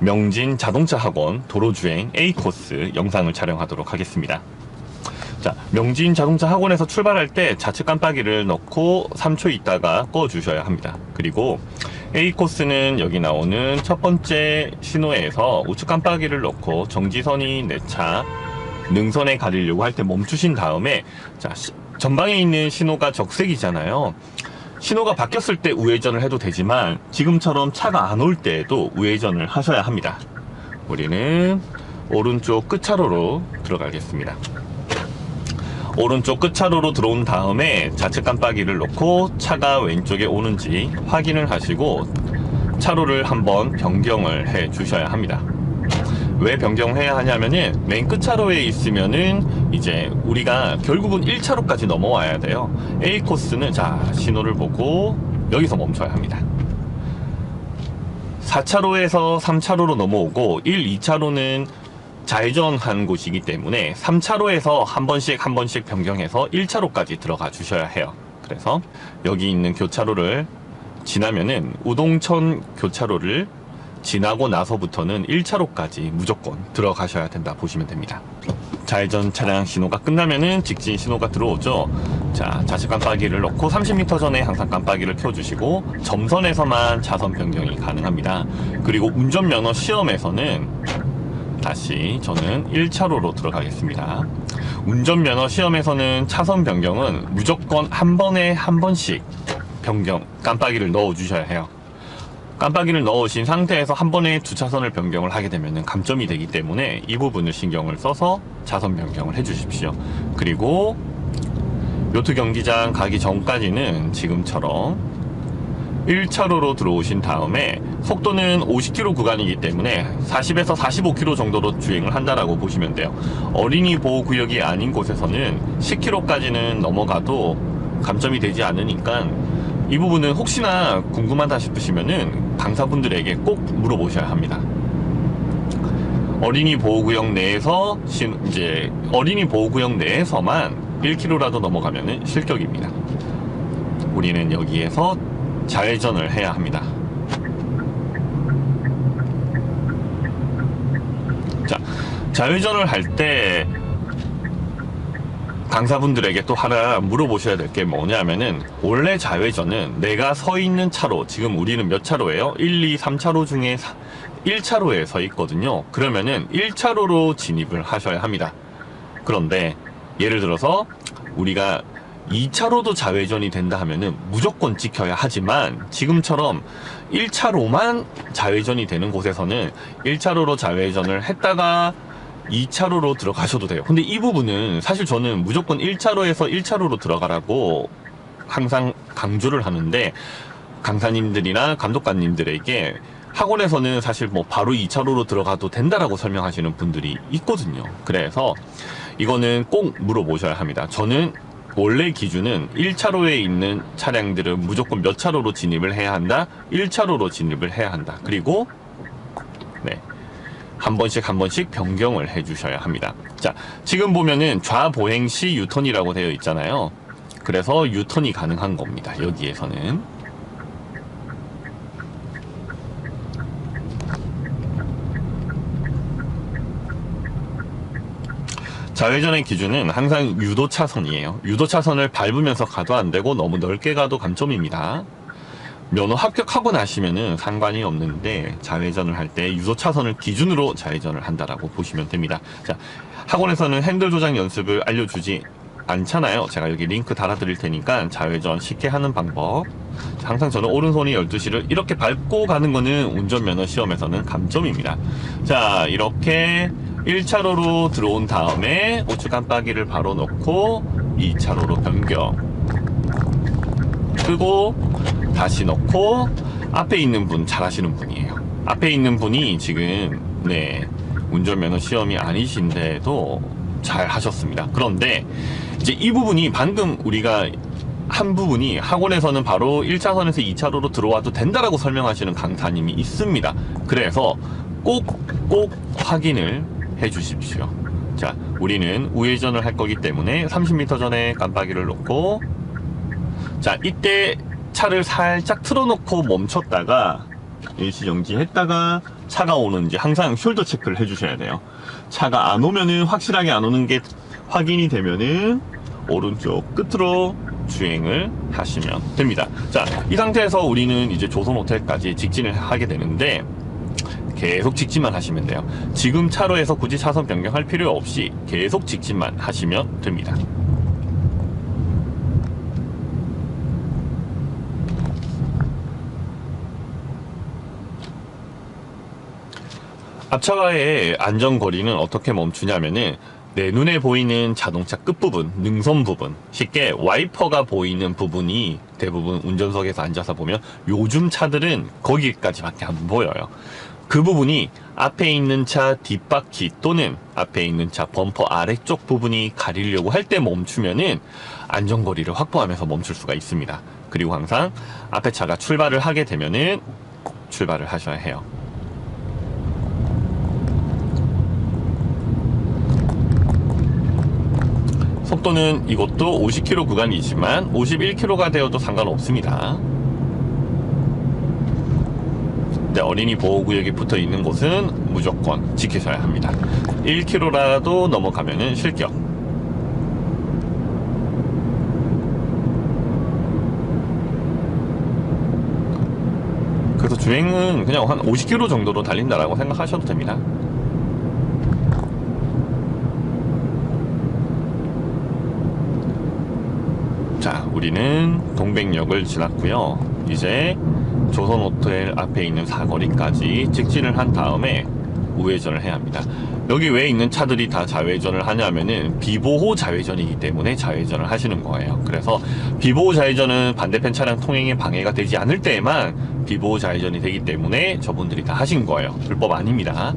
명진 자동차 학원 도로주행 A 코스 영상을 촬영하도록 하겠습니다. 자, 명진 자동차 학원에서 출발할 때 좌측 깜빡이를 넣고 3초 있다가 꺼 주셔야 합니다. 그리고 A 코스는 여기 나오는 첫 번째 신호에서 우측 깜빡이를 넣고 정지선이 내 차 능선에 가리려고 할 때 멈추신 다음에 자, 시- 전방에 있는 신호가 적색이잖아요. 신호가 바뀌었을 때 우회전을 해도 되지만 지금처럼 차가 안 올 때에도 우회전을 하셔야 합니다. 우리는 오른쪽 끝차로로 들어가겠습니다. 오른쪽 끝차로로 들어온 다음에 좌측 깜빡이를 놓고 차가 왼쪽에 오는지 확인을 하시고 차로를 한번 변경을 해 주셔야 합니다. 왜 변경해야 하냐면은 맨 끝차로에 있으면은 이제 우리가 결국은 1차로까지 넘어와야 돼요. A 코스는 자, 신호를 보고 여기서 멈춰야 합니다. 4차로에서 3차로로 넘어오고 1, 2차로는 좌회전한 곳이기 때문에 3차로에서 한 번씩 한 번씩 변경해서 1차로까지 들어가 주셔야 해요. 그래서 여기 있는 교차로를 지나면은 우동천 교차로를 지나고 나서부터는 1차로까지 무조건 들어가셔야 된다 보시면 됩니다. 좌회전 차량 신호가 끝나면은 직진 신호가 들어오죠. 자, 좌측 깜빡이를 넣고 30m 전에 항상 깜빡이를 켜주시고 점선에서만 차선 변경이 가능합니다. 그리고 운전면허 시험에서는 다시 저는 1차로로 들어가겠습니다. 운전면허 시험에서는 차선 변경은 무조건 한 번에 한 번씩 변경, 깜빡이를 넣어 주셔야 해요. 깜빡이를 넣으신 상태에서 한 번에 두 차선을 변경을 하게 되면 감점이 되기 때문에 이 부분을 신경을 써서 차선 변경을 해 주십시오. 그리고 요트 경기장 가기 전까지는 지금처럼 1차로로 들어오신 다음에 속도는 50km 구간이기 때문에 40에서 45km 정도로 주행을 한다라고 보시면 돼요. 어린이 보호 구역이 아닌 곳에서는 10km까지는 넘어가도 감점이 되지 않으니까 이 부분은 혹시나 궁금하다 싶으시면은 강사분들에게 꼭 물어보셔야 합니다. 어린이 보호구역 내에서 신- 이제 어린이 보호구역 내에서만 1km라도 넘어가면은 실격입니다. 우리는 여기에서 좌회전을 해야 합니다. 자, 좌회전을 할 때 강사분들에게 또 하나 물어보셔야 될 게 뭐냐면은 원래 좌회전은 내가 서 있는 차로 지금 우리는 몇 차로예요? 1, 2, 3차로 중에 1차로에 서 있거든요. 그러면은 1차로로 진입을 하셔야 합니다. 그런데 예를 들어서 우리가 2차로도 좌회전이 된다 하면은 무조건 지켜야 하지만 지금처럼 1차로만 좌회전이 되는 곳에서는 1차로로 좌회전을 했다가 2차로로 들어가셔도 돼요. 근데 이 부분은 사실 저는 무조건 1차로에서 1차로로 들어가라고 항상 강조를 하는데 강사님들이나 감독관님들에게 학원에서는 사실 뭐 바로 2차로로 들어가도 된다라고 설명하시는 분들이 있거든요. 그래서 이거는 꼭 물어보셔야 합니다. 저는 원래 기준은 1차로에 있는 차량들은 무조건 몇 차로로 진입을 해야 한다? 1차로로 진입을 해야 한다. 그리고 네. 한 번씩 한 번씩 변경을 해 주셔야 합니다. 자, 지금 보면은 좌보행 시 유턴이라고 되어 있잖아요. 그래서 유턴이 가능한 겁니다. 여기에서는. 좌회전의 기준은 항상 유도 차선이에요. 유도 차선을 밟으면서 가도 안 되고 너무 넓게 가도 감점입니다. 면허 합격하고 나시면은 상관이 없는데 좌회전을 할 때 유도 차선을 기준으로 좌회전을 한다라고 보시면 됩니다. 자, 학원에서는 핸들 조작 연습을 알려주지 않잖아요. 제가 여기 링크 달아드릴 테니까 좌회전 쉽게 하는 방법. 항상 저는 오른손이 12시를 이렇게 밟고 가는 거는 운전면허 시험에서는 감점입니다. 자, 이렇게 1차로로 들어온 다음에 우측 깜빡이를 바로 넣고 2차로로 변경. 끄고 다시 넣고 앞에 있는 분 잘하시는 분이에요. 앞에 있는 분이 지금 네 운전면허 시험이 아니신데도 잘 하셨습니다. 그런데 이제 이 부분이 방금 우리가 한 부분이 학원에서는 바로 1차선에서 2차로로 들어와도 된다라고 설명하시는 강사님이 있습니다. 그래서 꼭 꼭 확인을 해 주십시오. 자, 우리는 우회전을 할 거기 때문에 30m 전에 깜빡이를 놓고 자, 이때 차를 살짝 틀어놓고 멈췄다가 일시 정지 했다가 차가 오는지 항상 숄더 체크를 해주셔야 돼요. 차가 안 오면은 확실하게 안 오는 게 확인이 되면은 오른쪽 끝으로 주행을 하시면 됩니다. 자, 이 상태에서 우리는 이제 조선 호텔까지 직진을 하게 되는데 계속 직진만 하시면 돼요. 지금 차로에서 굳이 차선 변경할 필요 없이 계속 직진만 하시면 됩니다. 앞차와의 안전거리는 어떻게 멈추냐면은 내 눈에 보이는 자동차 끝부분, 능선 부분, 쉽게 와이퍼가 보이는 부분이 대부분 운전석에서 앉아서 보면 요즘 차들은 거기까지밖에 안 보여요. 그 부분이 앞에 있는 차 뒷바퀴 또는 앞에 있는 차 범퍼 아래쪽 부분이 가리려고 할 때 멈추면은 안전거리를 확보하면서 멈출 수가 있습니다. 그리고 항상 앞에 차가 출발을 하게 되면은 출발을 하셔야 해요. 속도는 이것도 50km 구간이지만 51km가 되어도 상관없습니다. 네, 어린이 보호구역이 붙어 있는 곳은 무조건 지키셔야 합니다. 1km라도 넘어가면은 실격. 그래서 주행은 그냥 한 50km 정도로 달린다라고 생각하셔도 됩니다. 자, 우리는 동백역을 지났고요. 이제 조선 호텔 앞에 있는 사거리까지 직진을 한 다음에 우회전을 해야 합니다. 여기 왜 있는 차들이 다 좌회전을 하냐면은 비보호 좌회전이기 때문에 좌회전을 하시는 거예요. 그래서 비보호 좌회전은 반대편 차량 통행에 방해가 되지 않을 때에만 비보호 좌회전이 되기 때문에 저분들이 다 하신 거예요. 불법 아닙니다.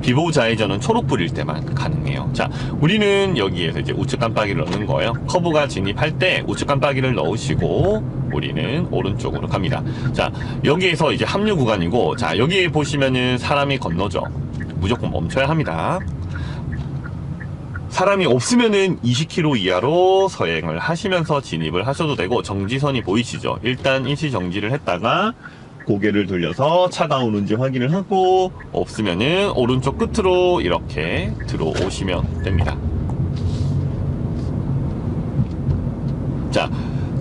비보호 좌회전은 초록불일 때만 가능해요. 자, 우리는 여기에서 이제 우측 깜빡이를 넣는 거예요. 커브가 진입할 때 우측 깜빡이를 넣으시고 우리는 오른쪽으로 갑니다. 자, 여기에서 이제 합류 구간이고, 자, 여기에 보시면은 사람이 건너죠. 무조건 멈춰야 합니다. 사람이 없으면은 20km 이하로 서행을 하시면서 진입을 하셔도 되고 정지선이 보이시죠? 일단 일시 정지를 했다가 고개를 돌려서 차가 오는지 확인을 하고 없으면은 오른쪽 끝으로 이렇게 들어오시면 됩니다. 자,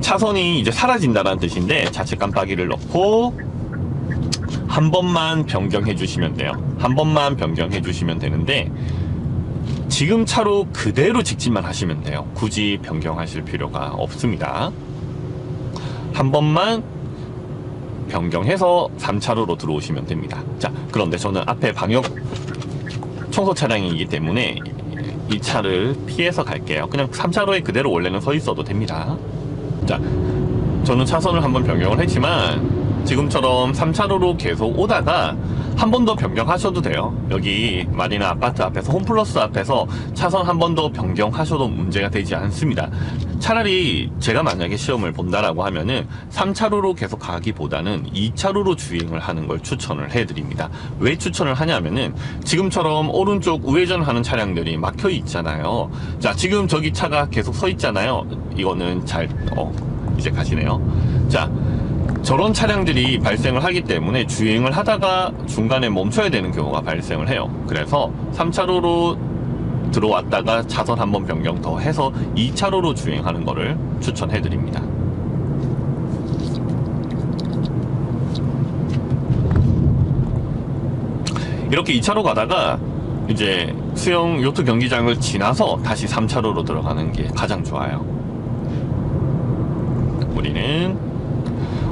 차선이 이제 사라진다는 뜻인데 좌측 깜빡이를 넣고 한 번만 변경해 주시면 돼요. 한 번만 변경해 주시면 되는데 지금 차로 그대로 직진만 하시면 돼요. 굳이 변경하실 필요가 없습니다. 한 번만 변경해서 3차로로 들어오시면 됩니다. 자, 그런데 저는 앞에 방역 청소 차량이기 때문에 이 차를 피해서 갈게요. 그냥 3차로에 그대로 원래는 서 있어도 됩니다. 자, 저는 차선을 한번 변경을 했지만 지금처럼 3차로로 계속 오다가 한 번 더 변경하셔도 돼요. 여기 마리나 아파트 앞에서 홈플러스 앞에서 차선 한 번 더 변경하셔도 문제가 되지 않습니다. 차라리 제가 만약에 시험을 본다라고 하면은 3차로로 계속 가기보다는 2차로로 주행을 하는 걸 추천을 해드립니다. 왜 추천을 하냐면은 지금처럼 오른쪽 우회전 하는 차량들이 막혀 있잖아요. 자, 지금 저기 차가 계속 서 있잖아요. 이거는 잘, 어, 이제 가시네요. 자, 저런 차량들이 발생을 하기 때문에 주행을 하다가 중간에 멈춰야 되는 경우가 발생을 해요. 그래서 3차로로 들어왔다가 차선 한번 변경 더 해서 2차로로 주행하는 거를 추천해 드립니다. 이렇게 2차로 가다가 이제 수영 요트 경기장을 지나서 다시 3차로로 들어가는 게 가장 좋아요. 우리는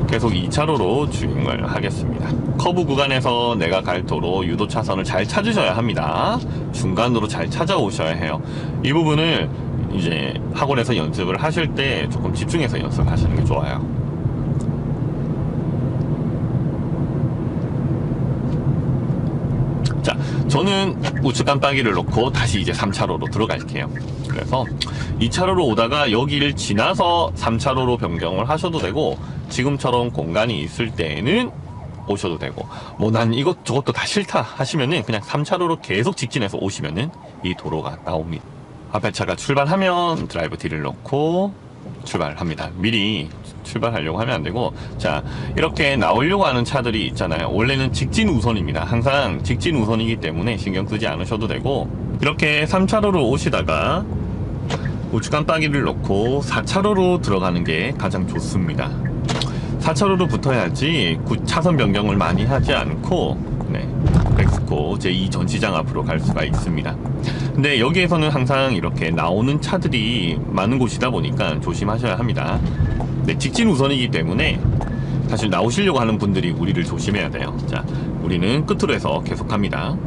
계속 2차로로 주행을 하겠습니다. 커브 구간에서 내가 갈 도로 유도 차선을 잘 찾으셔야 합니다. 중간으로 잘 찾아오셔야 해요. 이 부분을 이제 학원에서 연습을 하실 때 조금 집중해서 연습하시는 게 좋아요. 자, 저는 우측 깜빡이를 놓고 다시 이제 3차로로 들어갈게요. 그래서 2차로로 오다가 여기를 지나서 3차로로 변경을 하셔도 되고, 지금처럼 공간이 있을 때에는 오셔도 되고, 뭐 난 이것 저것도 다 싫다 하시면은 그냥 3차로로 계속 직진해서 오시면은 이 도로가 나옵니다. 앞에 차가 출발하면 드라이브 D를 넣고 출발합니다. 미리 출발하려고 하면 안 되고 자 이렇게 나오려고 하는 차들이 있잖아요. 원래는 직진 우선입니다. 항상 직진 우선이기 때문에 신경 쓰지 않으셔도 되고 이렇게 3차로로 오시다가 우측 깜빡이를 넣고 4차로로 들어가는 게 가장 좋습니다. 4차로로 붙어야지 구- 차선 변경을 많이 하지 않고 네, 멕시코 제2 전시장 앞으로 갈 수가 있습니다. 근데 여기에서는 항상 이렇게 나오는 차들이 많은 곳이다 보니까 조심하셔야 합니다. 네, 직진 우선이기 때문에 사실 나오시려고 하는 분들이 우리를 조심해야 돼요. 자, 우리는 끝으로 해서 계속합니다.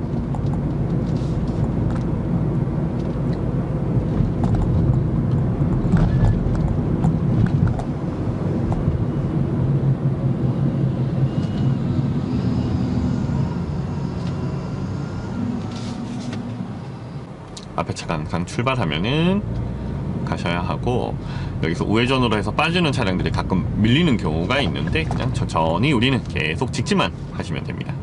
항상 출발하면은 가셔야 하고 여기서 우회전으로 해서 빠지는 차량들이 가끔 밀리는 경우가 있는데 그냥 천천히 우리는 계속 직진만 하시면 됩니다.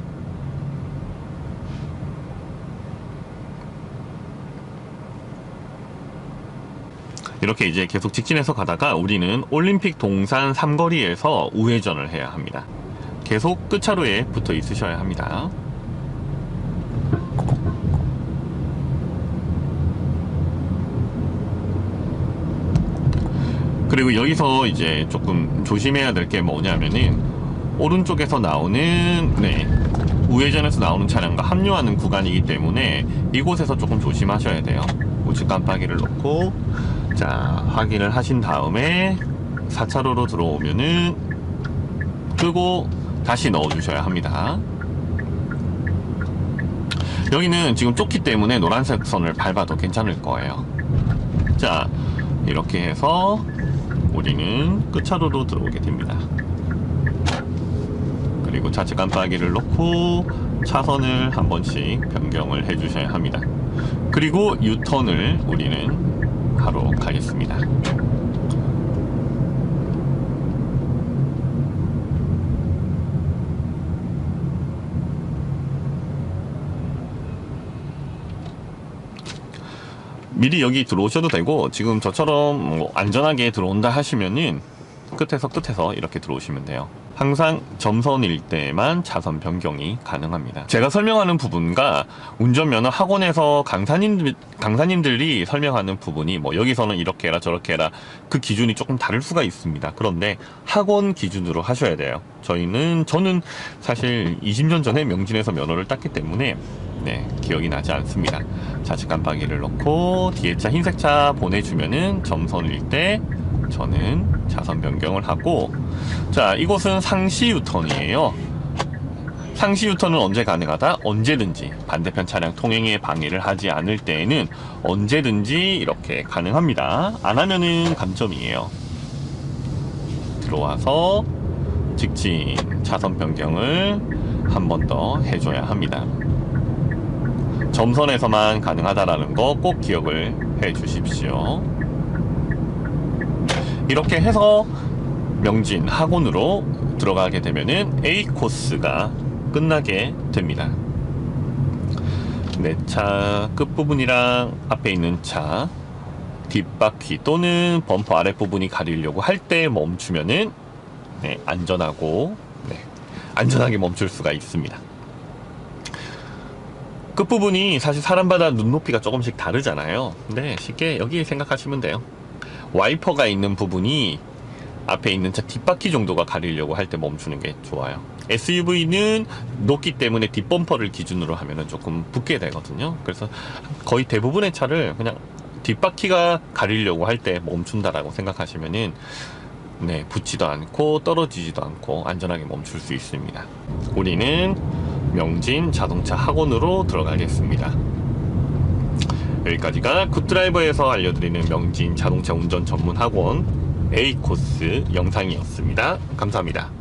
이렇게 이제 계속 직진해서 가다가 우리는 올림픽 동산 삼거리에서 우회전을 해야 합니다. 계속 끝차로에 붙어 있으셔야 합니다. 그리고 여기서 이제 조금 조심해야 될 게 뭐냐면은 오른쪽에서 나오는 네 우회전에서 나오는 차량과 합류하는 구간이기 때문에 이곳에서 조금 조심하셔야 돼요. 우측 깜빡이를 놓고 자 확인을 하신 다음에 4차로로 들어오면은 끄고 다시 넣어 주셔야 합니다. 여기는 지금 좁기 때문에 노란색 선을 밟아도 괜찮을 거예요. 자 이렇게 해서 우리는 끝차로로 들어오게 됩니다. 그리고 좌측 깜빡이를 놓고 차선을 한 번씩 변경을 해 주셔야 합니다. 그리고 유턴을 우리는 하러 가겠습니다. 미리 여기 들어오셔도 되고 지금 저처럼 뭐 안전하게 들어온다 하시면은 끝에서 끝에서 이렇게 들어오시면 돼요. 항상 점선일 때만 차선 변경이 가능합니다. 제가 설명하는 부분과 운전면허 학원에서 강사님들, 강사님들이 설명하는 부분이 뭐 여기서는 이렇게 해라 저렇게 해라 그 기준이 조금 다를 수가 있습니다. 그런데 학원 기준으로 하셔야 돼요. 저희는 저는 사실 20년 전에 명진에서 면허를 땄기 때문에 네, 기억이 나지 않습니다. 좌측 깜빡이를 넣고 뒤에 차 흰색 차 보내주면은 점선일 때 저는 차선 변경을 하고 자 이곳은 상시 유턴이에요. 상시 유턴은 언제 가능하다? 언제든지 반대편 차량 통행에 방해를 하지 않을 때에는 언제든지 이렇게 가능합니다. 안 하면은 감점이에요. 들어와서 직진 차선 변경을 한 번 더 해줘야 합니다. 점선에서만 가능하다라는 거 꼭 기억을 해 주십시오. 이렇게 해서 명진 학원으로 들어가게 되면은 A 코스가 끝나게 됩니다. 내차 끝부분이랑 앞에 있는 차 뒷바퀴 또는 범퍼 아랫부분이 가리려고 할 때 멈추면은 네, 안전하고 네, 안전하게 멈출 수가 있습니다. 끝부분이 사실 사람마다 눈높이가 조금씩 다르잖아요. 근데 쉽게 여기 생각하시면 돼요. 와이퍼가 있는 부분이 앞에 있는 차 뒷바퀴 정도가 가리려고 할 때 멈추는 게 좋아요. SUV는 높기 때문에 뒷범퍼를 기준으로 하면은 조금 붙게 되거든요. 그래서 거의 대부분의 차를 그냥 뒷바퀴가 가리려고 할 때 멈춘다라고 생각하시면은 네, 붙지도 않고 떨어지지도 않고 안전하게 멈출 수 있습니다. 우리는 명진 자동차 학원으로 들어가겠습니다. 여기까지가 굿드라이버에서 알려드리는 명진 자동차 운전 전문 학원 A 코스 영상이었습니다. 감사합니다.